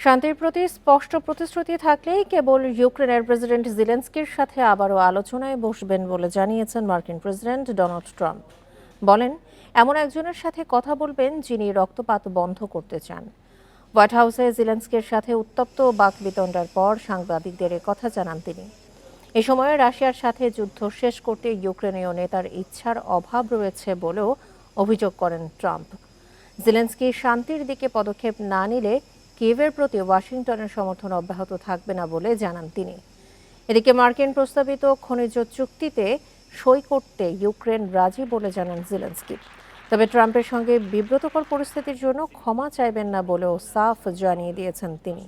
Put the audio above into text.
শান্তির প্রতি স্পষ্ট প্রতিশ্রুতি থাকলেই কেবল ইউক্রেনের প্রেসিডেন্ট জিলেন্সকির সাথে আবারও আলোচনায় বসবেন বলে জানিয়েছেন মার্কিন প্রেসিডেন্ট ডোনাল্ড ট্রাম্প। বলেন, এমন একজনের সাথে কথা বলবেন যিনি রক্তপাত বন্ধ করতে চান। হোয়াইট হাউসে জিলেন্সকির সাথে উত্তপ্ত বাকবিতণ্ডার পর সাংবাদিকদের কথা জানান তিনি। এ সময়ে রাশিয়ার সাথে যুদ্ধ শেষ করতে ইউক্রেনীয় নেতার ইচ্ছার অভাব রয়েছে বলেও অভিযোগ করেন ট্রাম্প। জেলেন্সকি শান্তির দিকে পদক্ষেপ না নিলে কিয়েভের প্রতি ওয়াশিংটনের সমর্থন অব্যাহত থাকবে না বলে জানান তিনি। এদিকে মার্কিন প্রস্তাবিত খনিজ চুক্তিতে সই করতে ইউক্রেন রাজি বলে জানান জিলেন্সকি। তবে ট্রাম্পের সঙ্গে বিব্রতকর পরিস্থিতির জন্য ক্ষমা চাইবেন না বলেও সাফ জানিয়ে দিয়েছেন তিনি।